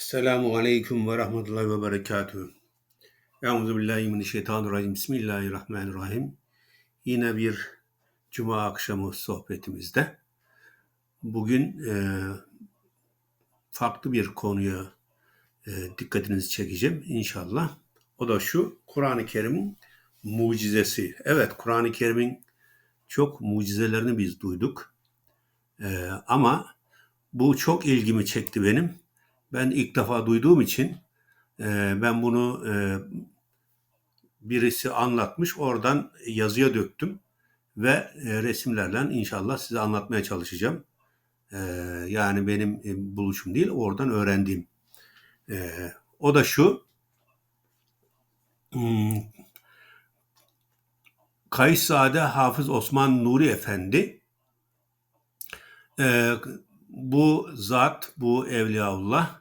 Selamu Aleyküm ve Rahmetullahi ve Berekatuhu. Euzu billahi mineşşeytanirracim. Bismillahirrahmanirrahim. Yine bir cuma akşamı sohbetimizde. Bugün e, farklı bir konuya e, dikkatinizi çekeceğim inşallah. O da şu, Kur'an-ı Kerim'in mucizesi. Evet, Kur'an-ı Kerim'in çok mucizelerini biz duyduk. E, ama bu çok ilgimi çekti benim. Ben ilk defa duyduğum için e, ben bunu e, birisi anlatmış, oradan yazıya döktüm ve e, resimlerle inşallah size anlatmaya çalışacağım. E, yani benim e, buluşum değil, oradan öğrendiğim. E, o da şu, hmm, Kayısade Hafız Osman Nuri Efendi, e, bu zat, bu Evliyaullah,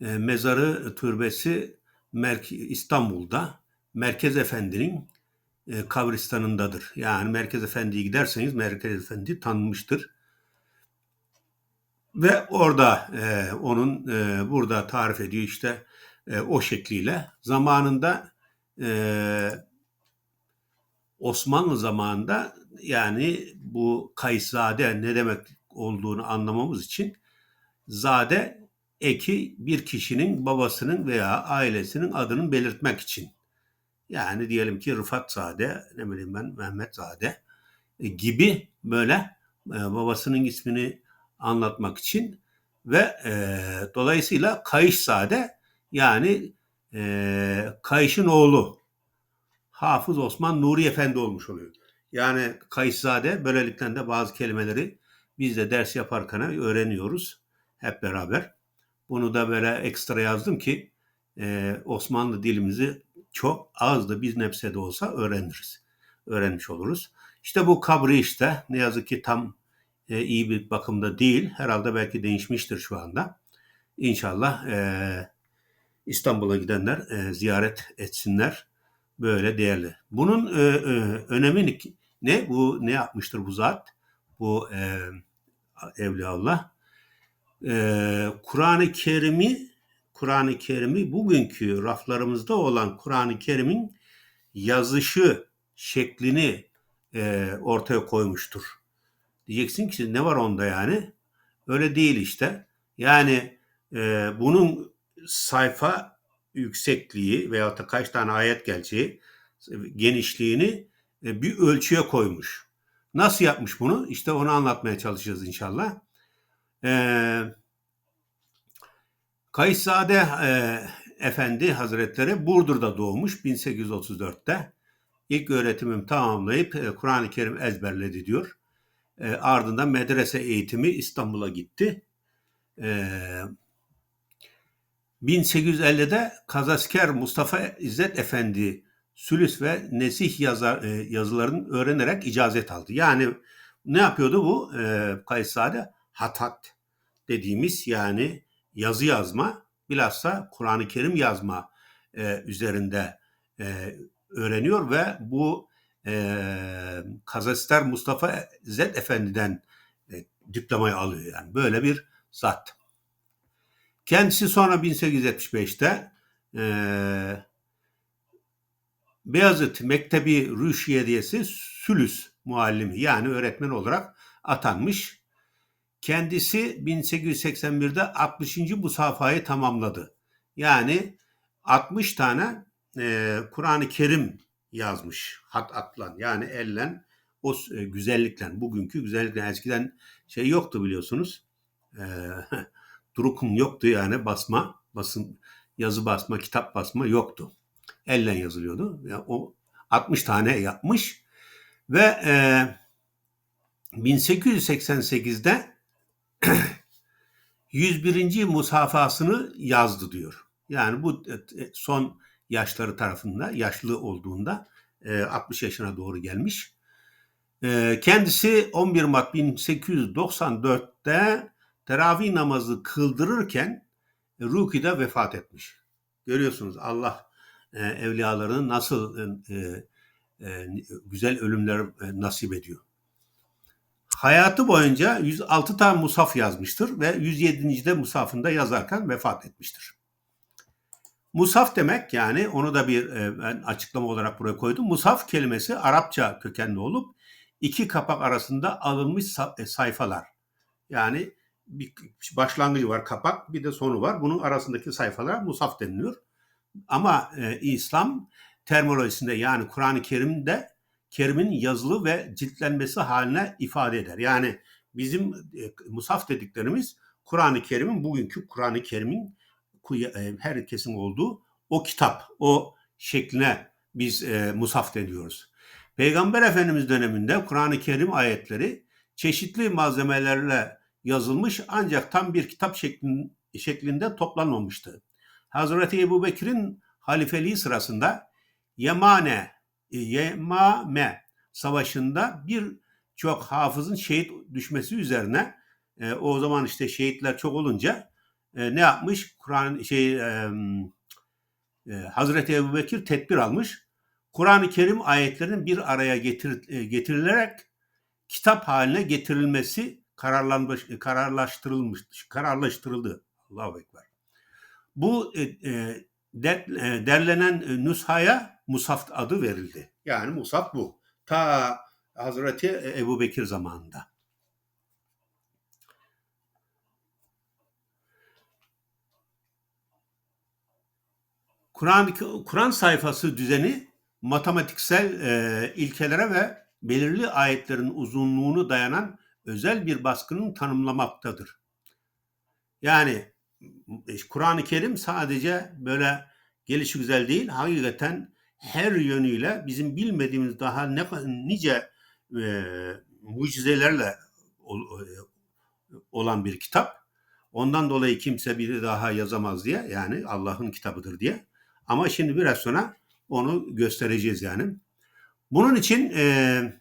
e, mezarı, türbesi Merk İstanbul'da Merkez Efendi'nin e, kabristanındadır. Yani Merkez Efendi'ye giderseniz Merkez Efendi tanınmıştır. Ve orada e, onun e, burada tarif ediyor işte e, o şekliyle. Zamanında e, Osmanlı zamanında yani bu Kayısade ne demek olduğunu anlamamız için zade eki bir kişinin babasının veya ailesinin adını belirtmek için. Yani diyelim ki Rıfat Zade, ne bileyim ben Mehmet Zade e, gibi böyle e, babasının ismini anlatmak için ve e, dolayısıyla Kayış Zade yani e, Kayış'ın oğlu Hafız Osman Nuri Efendi olmuş oluyor. Yani Kayışzade böylelikle de bazı kelimeleri biz de ders yaparken öğreniyoruz hep beraber. Bunu da böyle ekstra yazdım ki e, Osmanlı dilimizi çok az da bir nebze de olsa öğreniriz. Öğrenmiş oluruz. İşte bu kabri işte ne yazık ki tam e, iyi bir bakımda değil. Herhalde belki değişmiştir şu anda. İnşallah e, İstanbul'a gidenler e, ziyaret etsinler. Böyle değerli. Bunun e, e, önemi ne? Bu ne yapmıştır bu zat? Bu e, Evliyaullah. E, Kur'an-ı Kerim'i Kur'an-ı Kerim'i bugünkü raflarımızda olan Kur'an-ı Kerim'in yazışı şeklini e, ortaya koymuştur. Diyeceksin ki ne var onda yani? Öyle değil işte. Yani e, bunun sayfa yüksekliği veya da kaç tane ayet geleceği genişliğini e, bir ölçüye koymuş. Nasıl yapmış bunu? İşte onu anlatmaya çalışacağız inşallah. Ee, Kayıszade e, Efendi Hazretleri Burdur'da doğmuş 1834'te. İlk öğretimim tamamlayıp e, Kur'an-ı Kerim ezberledi diyor. E, ardından medrese eğitimi İstanbul'a gitti. E, 1850'de Kazasker Mustafa İzzet Efendi Sülüs ve Nesih yazar, e, yazılarını öğrenerek icazet aldı. Yani ne yapıyordu bu e, Kayısade? Hatat dediğimiz yani yazı yazma bilhassa Kur'an-ı Kerim yazma e, üzerinde e, öğreniyor ve bu e, Kazaster Mustafa İzzet Efendi'den e, diplomayı alıyor yani böyle bir zat. Kendisi sonra 1875'te e, Beyazıt Mektebi Rüşiyediyesi Sülüs muallimi yani öğretmen olarak atanmış. Kendisi 1881'de 60. Musafayı tamamladı. Yani 60 tane e, Kur'an-ı Kerim yazmış hat atlan yani ellen o e, güzellikle bugünkü güzellikle eskiden şey yoktu biliyorsunuz. E, drukum yoktu yani basma, basın yazı basma, kitap basma yoktu. Ellen yazılıyordu. Yani o 60 tane yapmış ve e, 1888'de 101. musafasını yazdı diyor. Yani bu e, son yaşları tarafında, yaşlı olduğunda 60 e, yaşına doğru gelmiş. E, kendisi 11 Mart 1894'te teravih namazı kıldırırken Ruki'de vefat etmiş. Görüyorsunuz Allah e, evliyalarının nasıl e, e, güzel ölümler e, nasip ediyor. Hayatı boyunca 106 tane musaf yazmıştır ve 107. de musafında yazarken vefat etmiştir. Musaf demek yani onu da bir e, ben açıklama olarak buraya koydum. Musaf kelimesi Arapça kökenli olup iki kapak arasında alınmış e, sayfalar. Yani bir başlangıcı var kapak bir de sonu var. Bunun arasındaki sayfalar musaf deniliyor. Ama e, İslam terminolojisinde yani Kur'an-ı Kerim'de Kerim'in yazılı ve ciltlenmesi haline ifade eder. Yani bizim e, musaf dediklerimiz Kur'an-ı Kerim'in bugünkü Kur'an-ı Kerim'in e, herkesin olduğu o kitap, o şekline biz e, musaf deniyoruz. Peygamber Efendimiz döneminde Kur'an-ı Kerim ayetleri çeşitli malzemelerle yazılmış ancak tam bir kitap şeklinde toplanmamıştı. Hazreti Ebu Bekir'in halifeliği sırasında Yemane, Yemame savaşında bir çok hafızın şehit düşmesi üzerine e, o zaman işte şehitler çok olunca e, ne yapmış? Kur'an şey e, e, Hazreti Ebu Bekir tedbir almış. Kur'an-ı Kerim ayetlerinin bir araya getir, e, getirilerek kitap haline getirilmesi kararlanmış, kararlaştırılmış, kararlaştırıldı. Allahu Ekber. Bu e, e, der, e, derlenen e, nüshaya Musaf adı verildi. Yani Musaf bu. Ta Hazreti Ebu Bekir zamanında. Kur'an Kur'an sayfası düzeni matematiksel e, ilkelere ve belirli ayetlerin uzunluğunu dayanan özel bir baskının tanımlamaktadır. Yani Kur'an-ı Kerim sadece böyle gelişi güzel değil, hakikaten her yönüyle bizim bilmediğimiz daha ne nice e, mucizelerle e, olan bir kitap. Ondan dolayı kimse biri daha yazamaz diye yani Allah'ın kitabıdır diye. Ama şimdi biraz sonra onu göstereceğiz yani. Bunun için e,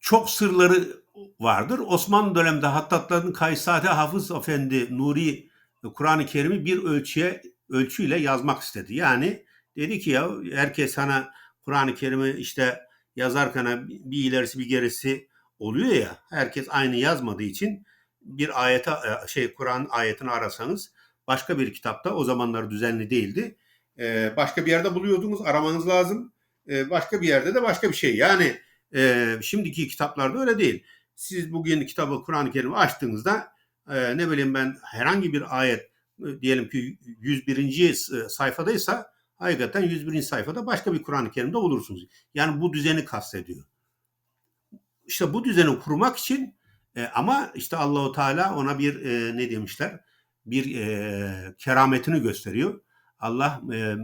çok sırları vardır. Osmanlı döneminde Hattatların Kaysati Hafız Efendi Nuri Kur'an-ı Kerim'i bir ölçüye ölçüyle yazmak istedi. Yani dedi ki ya herkes sana Kur'an-ı Kerim'i işte yazarken bir ilerisi bir gerisi oluyor ya. Herkes aynı yazmadığı için bir ayete şey Kur'an ayetini arasanız başka bir kitapta o zamanlar düzenli değildi. Ee, başka bir yerde buluyordunuz aramanız lazım. Başka bir yerde de başka bir şey. Yani e, şimdiki kitaplarda öyle değil. Siz bugün kitabı Kur'an-ı Kerim'i açtığınızda e, ne bileyim ben herhangi bir ayet e, diyelim ki 101. E, sayfadaysa hakikaten 101. sayfada başka bir Kur'an-ı Kerim'de bulursunuz. Yani bu düzeni kastediyor. İşte bu düzeni kurmak için e, ama işte Allahu Teala ona bir e, ne demişler? Bir e, kerametini gösteriyor. Allah e,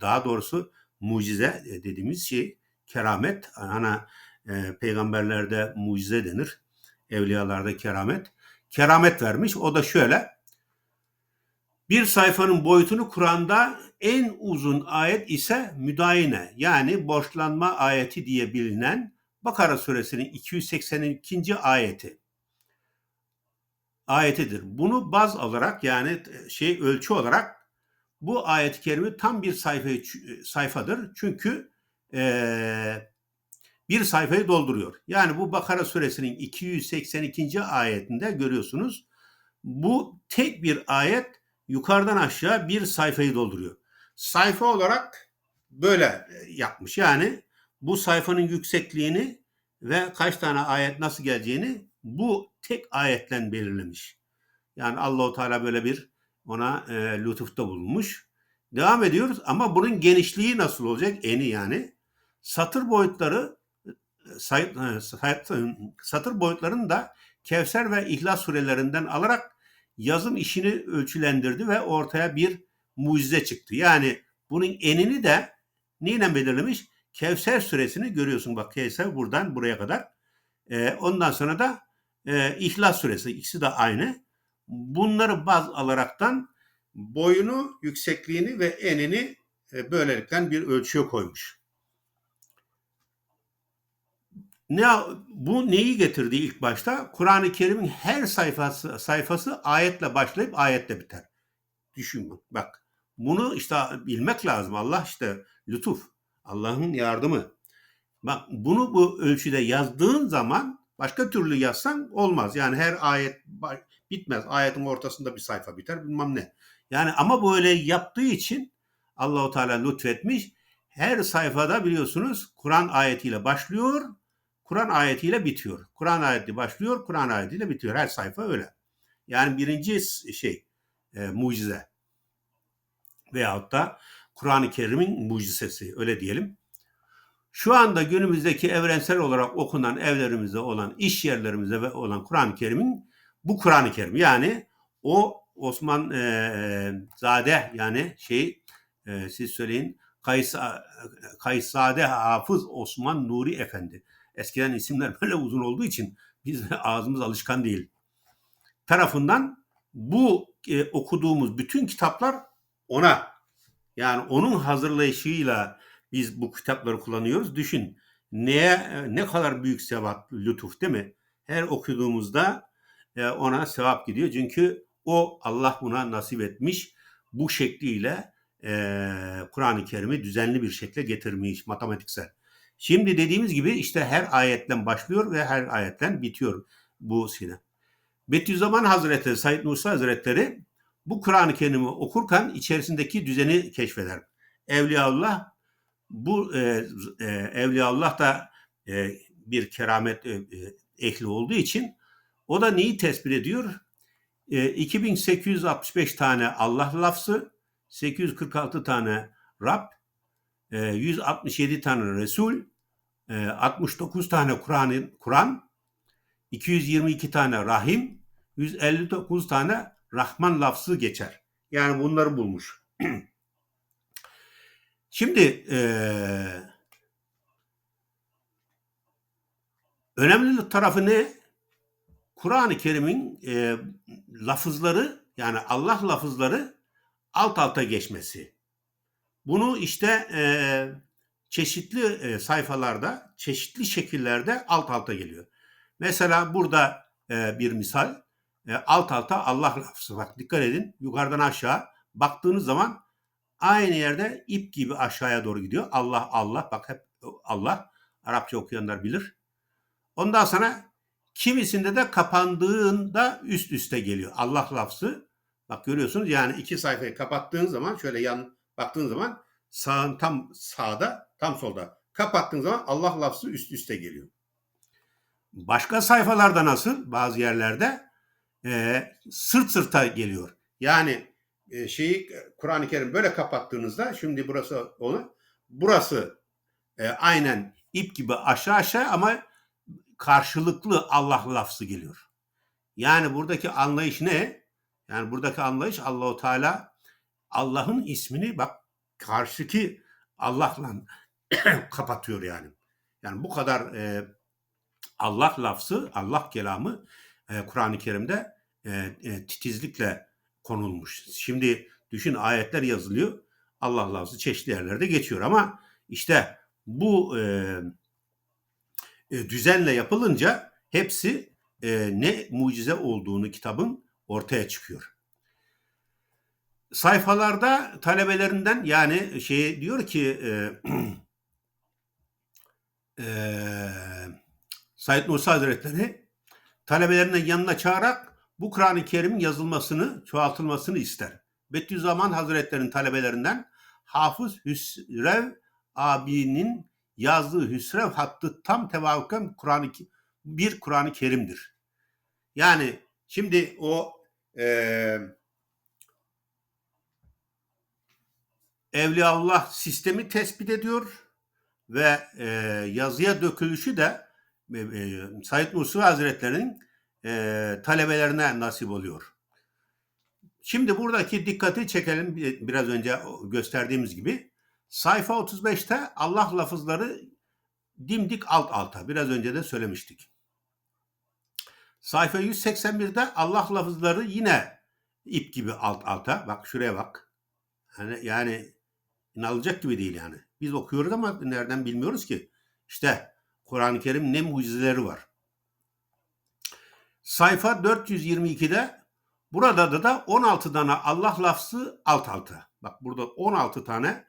daha doğrusu mucize e, dediğimiz şey keramet. Ana e, peygamberlerde mucize denir. Evliyalarda keramet. Keramet vermiş. O da şöyle. Bir sayfanın boyutunu Kur'an'da en uzun ayet ise müdayine yani borçlanma ayeti diye bilinen Bakara suresinin 282. ayeti ayetidir. Bunu baz alarak yani şey ölçü olarak bu ayet-i kerime tam bir sayfa sayfadır. Çünkü e, bir sayfayı dolduruyor. Yani bu Bakara suresinin 282. ayetinde görüyorsunuz. Bu tek bir ayet yukarıdan aşağı bir sayfayı dolduruyor. Sayfa olarak böyle e, yapmış. Yani bu sayfanın yüksekliğini ve kaç tane ayet nasıl geleceğini bu tek ayetten belirlemiş. Yani Allahu Teala böyle bir ona e, lütufta bulunmuş. Devam ediyoruz ama bunun genişliği nasıl olacak? Eni yani. Satır boyutları say, satır boyutlarını da Kevser ve İhlas surelerinden alarak yazım işini ölçülendirdi ve ortaya bir mucize çıktı. Yani bunun enini de neyle belirlemiş? Kevser suresini görüyorsun bak Kevser buradan buraya kadar. E, ondan sonra da e, İhlas suresi ikisi de aynı. Bunları baz alaraktan boyunu, yüksekliğini ve enini e, böylelikle bir ölçüye koymuş. Ne bu neyi getirdi ilk başta? Kur'an-ı Kerim'in her sayfası sayfası ayetle başlayıp ayetle biter. Düşün bak. Bunu işte bilmek lazım. Allah işte lütuf. Allah'ın yardımı. Bak bunu bu ölçüde yazdığın zaman başka türlü yazsan olmaz. Yani her ayet bitmez. Ayetin ortasında bir sayfa biter bilmem ne. Yani ama böyle yaptığı için Allahu Teala lütfetmiş. Her sayfada biliyorsunuz Kur'an ayetiyle başlıyor, Kur'an ayetiyle bitiyor. Kur'an ayeti başlıyor, Kur'an ayetiyle bitiyor. Her sayfa öyle. Yani birinci şey e, mucize veyahut da Kur'an-ı Kerim'in mucizesi öyle diyelim. Şu anda günümüzdeki evrensel olarak okunan evlerimizde olan, iş yerlerimizde olan Kur'an-ı Kerim'in bu Kur'an-ı Kerim yani o Osman e, Zade yani şey e, siz söyleyin Kays, Kaysade Hafız Osman Nuri Efendi. Eskiden isimler böyle uzun olduğu için biz ağzımız alışkan değil. Tarafından bu e, okuduğumuz bütün kitaplar ona yani onun hazırlayışıyla biz bu kitapları kullanıyoruz. Düşün neye ne kadar büyük sevap, lütuf değil mi? Her okuduğumuzda e, ona sevap gidiyor. Çünkü o Allah buna nasip etmiş. Bu şekliyle e, Kur'an-ı Kerim'i düzenli bir şekilde getirmiş matematiksel. Şimdi dediğimiz gibi işte her ayetten başlıyor ve her ayetten bitiyor bu sine. Bediüzzaman Hazretleri, Said Nursi Hazretleri bu Kur'an-ı Kerim'i okurken içerisindeki düzeni keşfeder. Evliyaullah bu e, e, Evliyaullah da e, bir keramet e, e, ehli olduğu için o da neyi tespit ediyor? E, 2865 tane Allah lafzı, 846 tane Rab, e, 167 tane Resul, 69 tane Kur'an, Kur'an, 222 tane Rahim, 159 tane Rahman lafzı geçer. Yani bunları bulmuş. Şimdi eee önemli tarafı ne? Kur'an-ı Kerim'in eee lafızları yani Allah lafızları alt alta geçmesi. Bunu işte eee, çeşitli eee, sayfalarda, çeşitli şekillerde alt alta geliyor. Mesela burada eee, bir misal e, alt alta Allah lafzı. Bak dikkat edin yukarıdan aşağı baktığınız zaman aynı yerde ip gibi aşağıya doğru gidiyor. Allah Allah bak hep Allah Arapça okuyanlar bilir. Ondan sonra kimisinde de kapandığında üst üste geliyor. Allah lafzı. Bak görüyorsunuz yani iki sayfayı kapattığın zaman şöyle yan baktığın zaman sağın tam sağda tam solda kapattığın zaman Allah lafzı üst üste geliyor. Başka sayfalarda nasıl bazı yerlerde e, sırt sırta geliyor. Yani e, şeyi Kur'an-ı Kerim böyle kapattığınızda şimdi burası onu burası e, aynen ip gibi aşağı aşağı ama karşılıklı Allah lafzı geliyor. Yani buradaki anlayış ne? Yani buradaki anlayış Allahu Teala Allah'ın ismini bak karşıki Allah'la kapatıyor yani. Yani bu kadar e, Allah lafzı, Allah kelamı e, Kur'an-ı Kerim'de e, e, titizlikle konulmuş. Şimdi düşün ayetler yazılıyor. Allah lafzı çeşitli yerlerde geçiyor ama işte bu e, e, düzenle yapılınca hepsi e, ne mucize olduğunu kitabın ortaya çıkıyor. Sayfalarda talebelerinden yani şey diyor ki e, e, Said Nursi Hazretleri talebelerinin yanına çağırarak bu Kur'an-ı Kerim'in yazılmasını, çoğaltılmasını ister. Bediüzzaman Hazretleri'nin talebelerinden Hafız Hüsrev abinin yazdığı Hüsrev hattı tam tevafuken Kur'an-ı bir Kur'an-ı Kerim'dir. Yani şimdi o e, Evliyaullah sistemi tespit ediyor ve e, yazıya dökülüşü de e, e, Said Nursi Hazretleri'nin e, talebelerine nasip oluyor. Şimdi buradaki dikkati çekelim biraz önce gösterdiğimiz gibi. Sayfa 35'te Allah lafızları dimdik alt alta. Biraz önce de söylemiştik. Sayfa 181'de Allah lafızları yine ip gibi alt alta. Bak şuraya bak. Yani, yani inanılacak gibi değil yani. Biz okuyoruz ama nereden bilmiyoruz ki. İşte Kur'an-ı Kerim ne mucizeleri var. Sayfa 422'de burada da, da 16 tane Allah lafzı alt alta. Bak burada 16 tane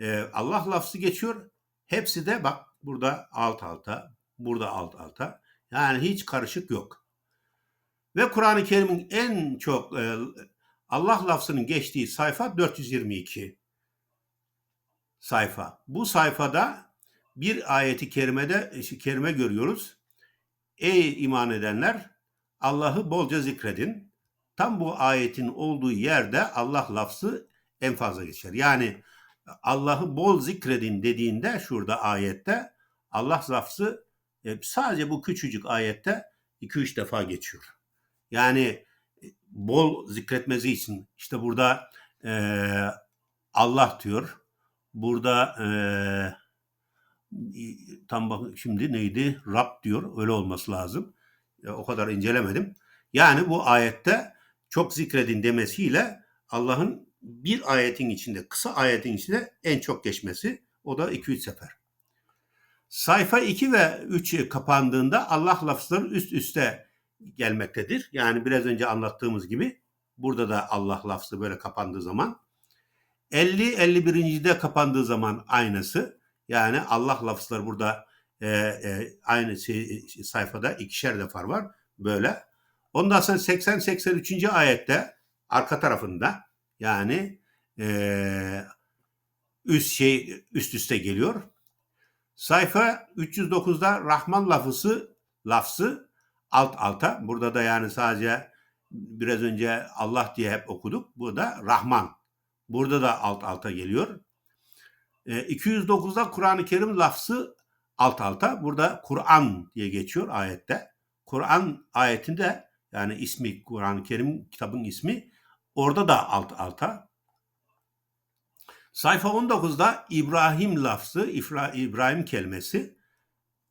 e, Allah lafzı geçiyor. Hepsi de bak burada alt alta, burada alt alta. Yani hiç karışık yok. Ve Kur'an-ı Kerim'in en çok e, Allah lafzının geçtiği sayfa 422 sayfa. Bu sayfada bir ayeti kerimede e, kerime görüyoruz. Ey iman edenler Allah'ı bolca zikredin. Tam bu ayetin olduğu yerde Allah lafzı en fazla geçer. Yani Allah'ı bol zikredin dediğinde şurada ayette Allah lafzı e, sadece bu küçücük ayette 2-3 defa geçiyor. Yani e, bol zikretmesi için işte burada e, Allah diyor. Burada e, tam bak şimdi neydi? Rab diyor. Öyle olması lazım. E, o kadar incelemedim. Yani bu ayette çok zikredin demesiyle Allah'ın bir ayetin içinde, kısa ayetin içinde en çok geçmesi. O da 2-3 sefer. Sayfa 2 ve 3 kapandığında Allah lafızları üst üste gelmektedir. Yani biraz önce anlattığımız gibi burada da Allah lafzı böyle kapandığı zaman 50-51. de kapandığı zaman aynısı. Yani Allah lafızları burada e, e, aynı şey, sayfada ikişer defa var böyle. Ondan sonra 80-83. ayette arka tarafında yani e, üst şey üst üste geliyor. Sayfa 309'da Rahman lafızı lafzı alt alta. Burada da yani sadece biraz önce Allah diye hep okuduk. Burada Rahman. Burada da alt alta geliyor. E, 209'da Kur'an-ı Kerim lafzı alt alta. Burada Kur'an diye geçiyor ayette. Kur'an ayetinde yani ismi Kur'an-ı Kerim kitabın ismi orada da alt alta. Sayfa 19'da İbrahim lafzı, İbrahim kelimesi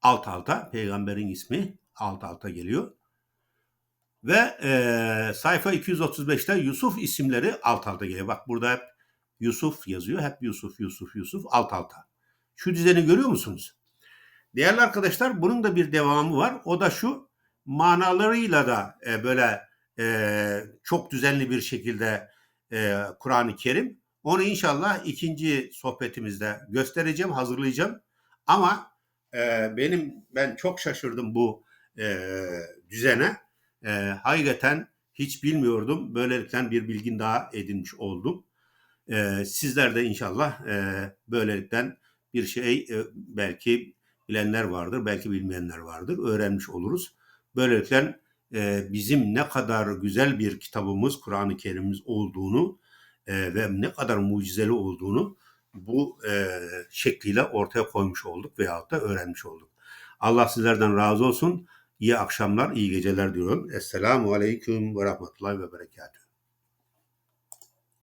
alt alta. Peygamberin ismi alt alta geliyor. Ve e, sayfa 235'te Yusuf isimleri alt alta geliyor. Bak burada hep Yusuf yazıyor. Hep Yusuf, Yusuf, Yusuf alt alta. Şu düzeni görüyor musunuz? Değerli arkadaşlar bunun da bir devamı var. O da şu manalarıyla da e, böyle e, çok düzenli bir şekilde e, Kur'an-ı Kerim. Onu inşallah ikinci sohbetimizde göstereceğim, hazırlayacağım. Ama e, benim ben çok şaşırdım bu e, düzene. E, hakikaten hiç bilmiyordum. Böylelikle bir bilgin daha edinmiş oldum. E, sizler de inşallah e, böylelikle bir şey e, belki bilenler vardır, belki bilmeyenler vardır. Öğrenmiş oluruz. Böylelikle e, bizim ne kadar güzel bir kitabımız, Kur'an-ı Kerim'imiz olduğunu e, ve ne kadar mucizeli olduğunu bu e, şekliyle ortaya koymuş olduk veyahut da öğrenmiş olduk. Allah sizlerden razı olsun. İyi akşamlar, iyi geceler diyorum. Esselamu Aleyküm ve Rahmetullahi ve Berekatuhu.